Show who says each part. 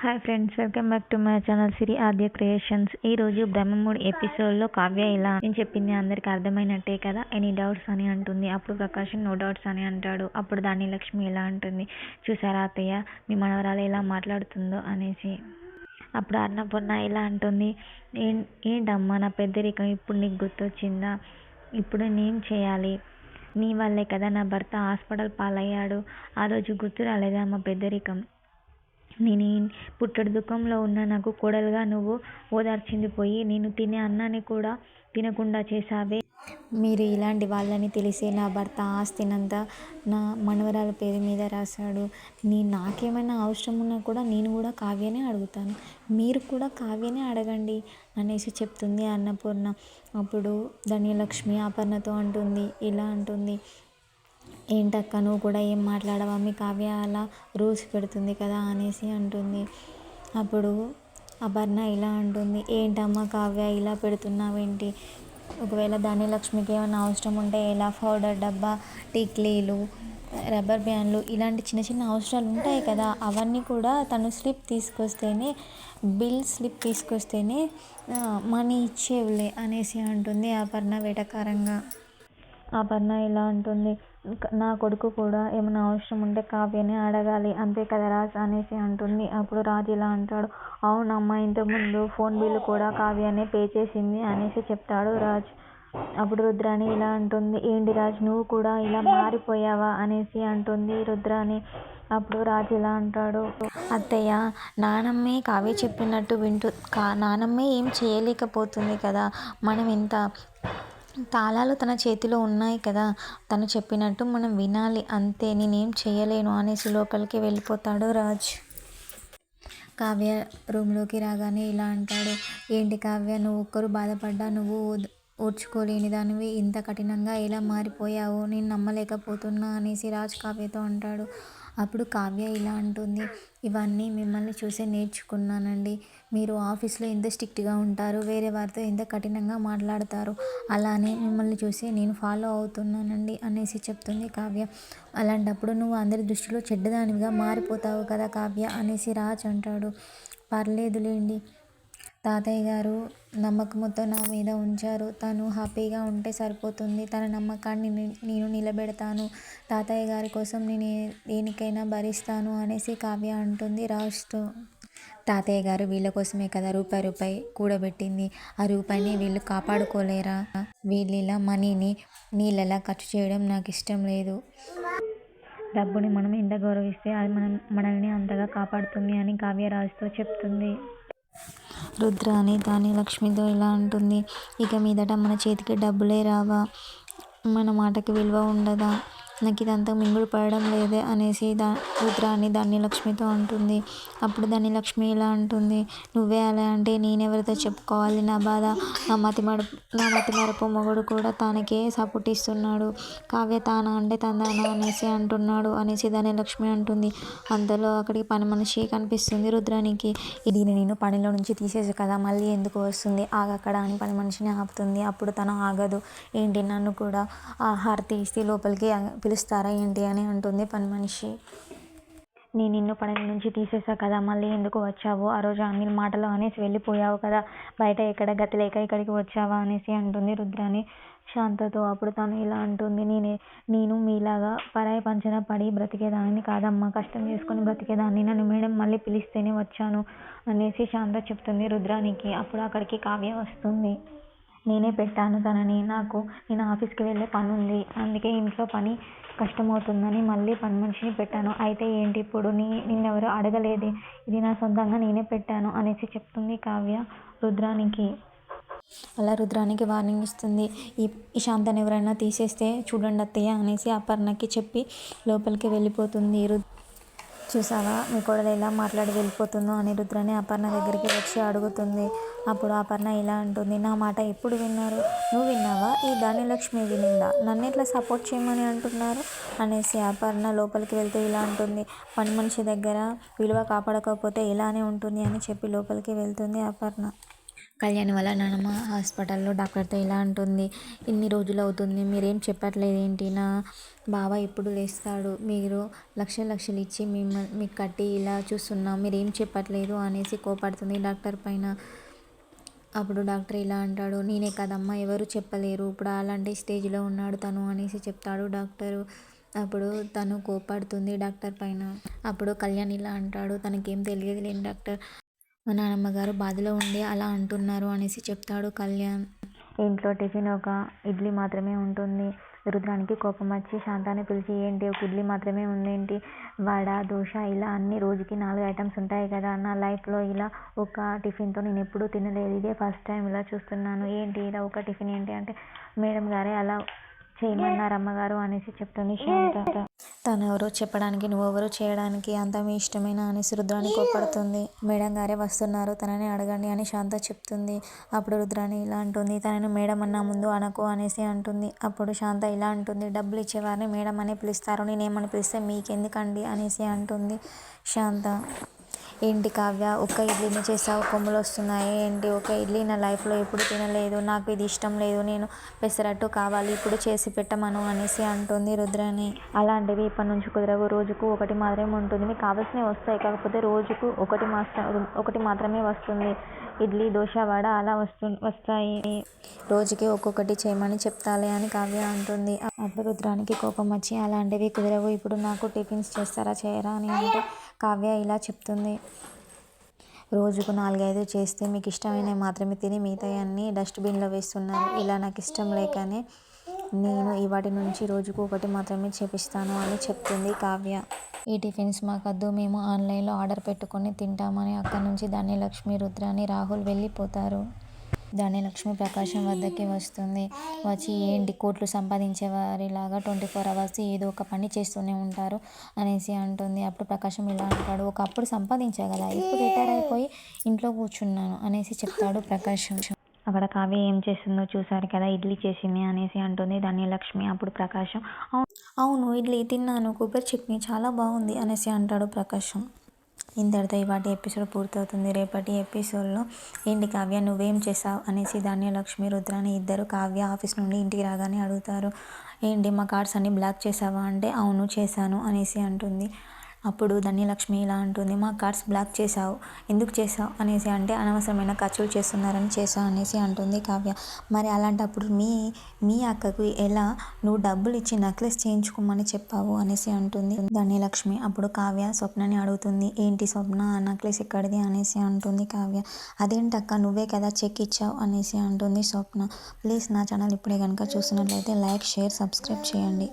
Speaker 1: Hi friends welcome back to my channel Siri Aadya creations ఈ రోజు బ్రహ్మముడి ఎపిసోడ్లో కావ్య ఇలా. నేను చెప్పింది అందరికి అర్థమైనట్టే కదా? ఎనీ డౌట్స్ అని అంటుంది. అప్పుడు ప్రకాశం నో డౌట్స్ అని అంటాడు. అప్పుడు దాని లక్ష్మి ఇలా అంటుంది. చూసారా అత్తయ్య? మీ మనవరాలు ఎలా మాట్లాడుతుందో? అనేసి. అప్పుడు అన్నపూర్ణ ఇలా అంటుంది. ఏం ఏంటమ్మా నా పెద్దరికం? ఇప్పుడు నీకు గుర్తొచ్చిందా? ఇప్పుడు నేను చేయాలి? నీ వల్లే కదా నా భర్త హాస్పిటల్ పాలయ్యాడు. ఆ రోజు గుర్తు రాలేదా మా పెద్దరికం? నేను పుట్టడు దుఃఖంలో ఉన్న నాకు కోడలుగా నువ్వు ఓదార్చింది పోయి నేను తినే అన్నాన్ని కూడా తినకుండా చేశావే. మీరు ఇలాంటి వాళ్ళని తెలిసే నా భర్త ఆస్తినంతా నా మనవరాల పేరు మీద రాశాడు. నీ నాకేమైనా అవసరం ఉన్నా కూడా నేను కూడా కావ్యనే అడుగుతాను. మీరు కూడా కావ్యనే అడగండి అనేసి చెప్తుంది అన్నపూర్ణ. అప్పుడు ధన్యలక్ష్మి అపర్ణతో అంటుంది. ఇలా అంటుంది. ఏంటక్క నువ్వు కూడా ఏం మాట్లాడవా? మీ కావ్య అలా రూల్స్ పెడుతుంది కదా అనేసి అంటుంది. అప్పుడు అపర్ణ ఇలా అంటుంది. ఏంటమ్మా కావ్య ఇలా పెడుతున్నావేంటి? ఒకవేళ ధాన్యలక్ష్మికి ఏమైనా అవసరం ఉంటే ఎలా? పౌడర్ డబ్బా టిక్లీలు రబ్బర్ బ్యాండ్లు ఇలాంటి చిన్న చిన్న అవసరాలు ఉంటాయి కదా? అవన్నీ కూడా తను స్లిప్ తీసుకొస్తేనే బిల్ స్లిప్ తీసుకొస్తేనే మనీ ఇచ్చేవులే అనేసి అంటుంది అపర్ణ వేటకారంగా. అపర్ణ ఇలా అంటుంది. నా కొడుకు కూడా ఏమైనా అవసరం ఉంటే కావ్యని అడగాలి. అంతే కదా రాజ్ అనేసి అంటుంది. అప్పుడు రాజ్ ఇలా అంటాడు. అవునమ్మా ఇంతకుముందు ఫోన్ బిల్లు కూడా కావ్యనే పే చేసింది అనేసి చెప్తాడు రాజ్. అప్పుడు రుద్రాణి ఇలా అంటుంది. ఏంటి రాజ్ నువ్వు కూడా ఇలా మారిపోయావా అనేసి అంటుంది రుద్రాణి. అప్పుడు రాజు ఇలా అంటాడు. అత్తయ్య నానమ్మే కావ్య చెప్పినట్టు వింటూ కా నానమ్మే ఏం చేయలేకపోతుంది కదా? మనం ఇంత తాళాలు తన చేతిలో ఉన్నాయి కదా. తను చెప్పినట్టు మనం వినాలి. అంతే నేనేం చేయలేను అనేసి లోపలికి వెళ్ళిపోతాడు రాజ్. కావ్య రూమ్లోకి రాగానే ఇలా అంటాడు. ఏంటి కావ్య నువ్వు ఒక్కరు బాధపడ్డా నువ్వు ఓర్చుకోలేని దానివి. ఇంత కఠినంగా ఎలా మారిపోయావు నేను నమ్మలేకపోతున్నా అనేసి రాజ్ కావ్యతో అంటాడు. అప్పుడు కావ్య ఇలా అంటుంది ఇవన్నీ మిమ్మల్ని చూసే నేర్చుకున్నానండి. మీరు ఆఫీస్లో ఎంత స్ట్రిక్ట్గా ఉంటారు వేరే వారితో ఎంత కఠినంగా మాట్లాడతారు అలానే మిమ్మల్ని చూసి నేను ఫాలో అవుతున్నానండి అనేసి చెప్తుంది కావ్య. అలాంటప్పుడు నువ్వు అందరి దృష్టిలో చెడ్డదానివిగా మారిపోతావు కదా కావ్య అనేసి రాజ్ అంటాడు. పర్లేదులేండి. తాతయ్య గారు నమ్మకంతో నా మీద ఉంచారు. తను హ్యాపీగా ఉంటే సరిపోతుంది. తన నమ్మకాన్ని నేను నిలబెడతాను. తాతయ్య గారి కోసం నేను దేనికైనా భరిస్తాను అనేసి కావ్య అంటుంది. రాజుతో తాతయ్య గారు వీళ్ళ కోసమే కదా రూపాయి రూపాయి కూడబెట్టింది. ఆ రూపాయిని వీళ్ళు కాపాడుకోలేరా? వీళ్ళు ఇలా మనీని నీళ్ళలా ఖర్చు చేయడం నాకు ఇష్టం లేదు. డబ్బుని మనం ఎంత గౌరవిస్తే అది మనం మనల్ని అంతగా కాపాడుతుంది అని కావ్య రాజుతో చెప్తుంది. రుద్ర అని దాని లక్ష్మితో ఇలా అంటుంది. ఇక మీదట మన చేతికి డబ్బులే రావా? మన మాటకి విలువ ఉండదా? నాకు ఇదంతా మింగుడు పడడం లేదే అనేసి దా రుద్రాన్ని ధన్యలక్ష్మితో అంటుంది. అప్పుడు ధన్యలక్ష్మి ఇలా అంటుంది. నువ్వే అలా అంటే నేనెవరితో చెప్పుకోవాలి? నా బాధ నా మతి మడుపు నా మతి మరపు మొగుడు కూడా తనకే సపోర్ట్ ఇస్తున్నాడు. కావ్య తాన అంటే తందాన అనేసి అంటున్నాడు అనేసి ధన్యలక్ష్మి అంటుంది. అంతలో అక్కడికి పని మనిషి కనిపిస్తుంది రుద్రానికి. దీన్ని నేను పనిలో నుంచి తీసేసి కదా మళ్ళీ ఎందుకు వస్తుంది? ఆగక్కడ అని పని మనిషిని ఆపుతుంది. అప్పుడు తను ఆగదు. ఏంటి? నన్ను కూడా ఆహార తీసి లోపలికి పిలుస్తారా ఏంటి అని అంటుంది పని మనిషి. నేను నిన్ను పని నుంచి తీసేసా కదా మళ్ళీ ఎందుకు వచ్చావు? ఆ రోజు అన్ని మాటలు అనేసి వెళ్ళిపోయావు కదా బయట ఎక్కడ గతి లేక ఇక్కడికి వచ్చావా అనేసి అంటుంది రుద్రాని శాంతతో అప్పుడు తను ఇలా అంటుంది నేనే నేను మీలాగా పరాయి పంచన పడి బ్రతికేదాన్ని కాదమ్మా కష్టం చేసుకొని బ్రతికేదాన్ని నన్ను మేడం మళ్ళీ పిలిస్తేనే వచ్చాను అనేసి శాంత చెప్తుంది రుద్రానికి అప్పుడు అక్కడికి కావ్య వస్తుంది. నేనే పెట్టాను తనని. నాకు నేను ఆఫీస్కి వెళ్ళే పని ఉంది అందుకే ఇంట్లో పని కష్టమవుతుందని మళ్ళీ పని మనిషిని పెట్టాను. అయితే ఏంటి ఇప్పుడు? నీ నిన్నెవరు అడగలేదే. ఇది నా సొంతంగా నేనే పెట్టాను అనేసి చెప్తుంది కావ్య రుద్రానికి. అలా రుద్రానికి వార్నింగ్ ఇస్తుంది. ఈ ఈ ఎవరైనా తీసేస్తే చూడండి అత్తయ్య అనేసి అపర్ణకి చెప్పి లోపలికి వెళ్ళిపోతుంది రుద్ చూసావా? మీ కోడలు ఎలా మాట్లాడి వెళ్ళిపోతుందో అని రుద్రని అపర్ణ దగ్గరికి వచ్చి అడుగుతుంది. అప్పుడు అపర్ణ ఇలా అంటుంది నా మాట ఎప్పుడు విన్నారు? నువ్వు విన్నావా? ఈ ధనలక్ష్మి వినిందా? నన్ను ఎట్లా సపోర్ట్ చేయమని అంటున్నారు? అనేసి అపర్ణ లోపలికి వెళ్తూ ఇలా అంటుంది పని మనిషి దగ్గర విలువ కాపాడకపోతే ఇలానే ఉంటుంది అని చెప్పి లోపలికి వెళ్తుంది అపర్ణ. కళ్యాణి వాళ్ళ నానమ్మ హాస్పిటల్లో డాక్టర్తో ఇలా అంటుంది ఇన్ని రోజులు అవుతుంది మీరేం చెప్పట్లేదు ఏంటి నా బావ ఎప్పుడు లేస్తాడు. మీరు లక్ష లక్షలు ఇచ్చి మిమ్మల్ని మీకు కట్టి ఇలా చూస్తున్నాం మీరేం చెప్పట్లేదు అనేసి కోపడుతుంది డాక్టర్ పైన. అప్పుడు డాక్టర్ ఇలా అంటాడు నేనే కదమ్మా ఎవరు చెప్పలేరు. ఇప్పుడు అలాంటి స్టేజ్లో ఉన్నాడు తను అనేసి చెప్తాడు డాక్టరు. అప్పుడు తను కోపడుతుంది డాక్టర్ పైన. అప్పుడు కళ్యాణ్ ఇలా అంటాడు తనకేం తెలియదు లేని డాక్టర్. మా నాన్నమ్మ గారు బాధలో ఉండి అలా అంటున్నారు అనేసి చెప్తాడు కళ్యాణ్. ఇంట్లో టిఫిన్ ఒక ఇడ్లీ మాత్రమే ఉంటుంది. రుద్రానికి కోపం వచ్చి శాంతాన్ని పిలిచి ఏంటి? ఒక ఇడ్లీ మాత్రమే ఉందేంటి? వడ దోశ ఇలా అన్ని రోజుకి నాలుగు ఐటమ్స్ ఉంటాయి కదా. నా లైఫ్లో ఇలా ఒక టిఫిన్తో నేను ఎప్పుడూ తినలేదు. ఇదే ఫస్ట్ టైం ఇలా చూస్తున్నాను. ఏంటి? ఇలా ఒక టిఫిన్ ఏంటి? అంటే మేడం గారే అలా చేయమన్నారు అమ్మగారు అనేసి చెప్తుంది శాంత. తను ఎవరో చెప్పడానికి నువ్వెవరో చేయడానికి అంత మీ ఇష్టమేనా అనేసి రుద్రాణి కోపడుతుంది మేడం గారే వస్తున్నారు తనని అడగండి అని శాంత చెప్తుంది. అప్పుడు రుద్రాణి ఇలా అంటుంది తనని మేడం అన్న ముందు అనకు అనేసి అంటుంది. అప్పుడు శాంత ఇలా అంటుంది డబ్బులు ఇచ్చేవారిని మేడం అని పిలుస్తారు నేనేమని పిలిస్తే మీకెందుకండి? అనేసి అంటుంది శాంత. ఏంటి కావ్య? ఒక్క ఇడ్లీని చేసావు కొమ్ములు వస్తున్నాయి. ఏంటి? ఒక ఇడ్లీ నా లైఫ్లో ఎప్పుడు తినలేదు. నాకు ఇది ఇష్టం లేదు. నేను పెసరట్టు కావాలి. ఇప్పుడు చేసి పెట్టమను అనేసి అంటుంది రుద్రని. అలాంటివి ఇప్పటి నుంచి కుదరవు. రోజుకు ఒకటి మాత్రమే ఉంటుంది. మీకు కావాల్సినవి వస్తాయి. కాకపోతే రోజుకు ఒకటి మాత్రం ఒకటి మాత్రమే వస్తుంది. ఇడ్లీ దోశ వడ అలా వస్తు వస్తాయి. రోజుకి ఒక్కొక్కటి చేయమని చెప్తాలే అని కావ్య అంటుంది. అప్పుడు రుద్రానికి కోపం వచ్చి అలాంటివి కుదరవు. ఇప్పుడు నాకు టిఫిన్స్ చేస్తారా చేయరా అని అంటే కావ్య ఇలా చెప్తుంది. రోజుకు నాలుగైదు చేస్తే మీకు ఇష్టమైనవి మాత్రమే తిని మిగతా అన్నీ డస్ట్బిన్లో వేస్తున్నారు. ఇలా నాకు ఇష్టం లేకనే నేను ఇవాటి నుంచి రోజుకు ఒకటి మాత్రమే చేపిస్తాను అని చెప్తుంది కావ్య. ఈ టిఫిన్స్ మాకద్దు. మేము ఆన్లైన్లో ఆర్డర్ పెట్టుకొని తింటామని అక్కడి నుంచి ధన్యలక్ష్మి రుద్రాని రాహుల్ వెళ్ళిపోతారు. ధన్యలక్ష్మి ప్రకాశం వద్దకి వస్తుంది. వచ్చి ఏంటి కోట్లు సంపాదించే వారిలాగా ట్వంటీ ఫోర్ అవర్స్ ఏదో ఒక పని చేస్తూనే ఉంటారు అనేసి అంటుంది. అప్పుడు ప్రకాశం ఇలా అంటాడు ఒకప్పుడు సంపాదించా కదా ఇప్పుడు రిటైర్ అయిపోయి ఇంట్లో కూర్చున్నాను అనేసి చెప్తాడు ప్రకాశం. అక్కడ కావ్య ఏం చేస్తుందో చూసారు కదా ఇడ్లీ చేసింది అనేసి అంటుంది. ధన్యలక్ష్మి అప్పుడు ప్రకాశం అవును ఇడ్లీ తిన్నాను కొబ్బరి చట్నీ చాలా బాగుంది అనేసి అంటాడు ప్రకాశం. ఇంతటితో ఇవాటి ఎపిసోడ్ పూర్తవుతుంది. రేపటి ఎపిసోడ్లో ఏంటి కావ్య? నువ్వేం చేసావు అనేసి ధాన్యలక్ష్మి రుద్రాని ఇద్దరు కావ్య ఆఫీస్ నుండి ఇంటికి రాగానే అడుగుతారు. ఏంటి మా కార్డ్స్ అన్ని బ్లాక్ చేసావా అంటే అవును చేశాను అనేసి అంటుంది. అప్పుడు ధన్యలక్ష్మి ఇలా అంటుంది మా కార్డ్స్ బ్లాక్ చేసావు ఎందుకు చేసావు అనేసి అంటే అనవసరమైన ఖర్చులు చేస్తున్నారని చేశావు అనేసి అంటుంది కావ్య. మరి అలాంటప్పుడు మీ మీ అక్కకు ఎలా నువ్వు డబ్బులు ఇచ్చి నెక్లెస్ చేయించుకోమని చెప్పావు అనేసి అంటుంది ధన్యలక్ష్మి. అప్పుడు కావ్య స్వప్నని అడుగుతుంది ఏంటి స్వప్న? ఆ నెక్లెస్ ఎక్కడిది? అనేసి అంటుంది కావ్య. అదేంటక్క నువ్వే కదా చెక్ ఇచ్చావు అనేసి అంటుంది స్వప్న. ప్లీజ్ నా ఛానల్ ఇప్పుడే కనుక చూస్తున్నట్లయితే లైక్ షేర్ సబ్స్క్రైబ్ చేయండి.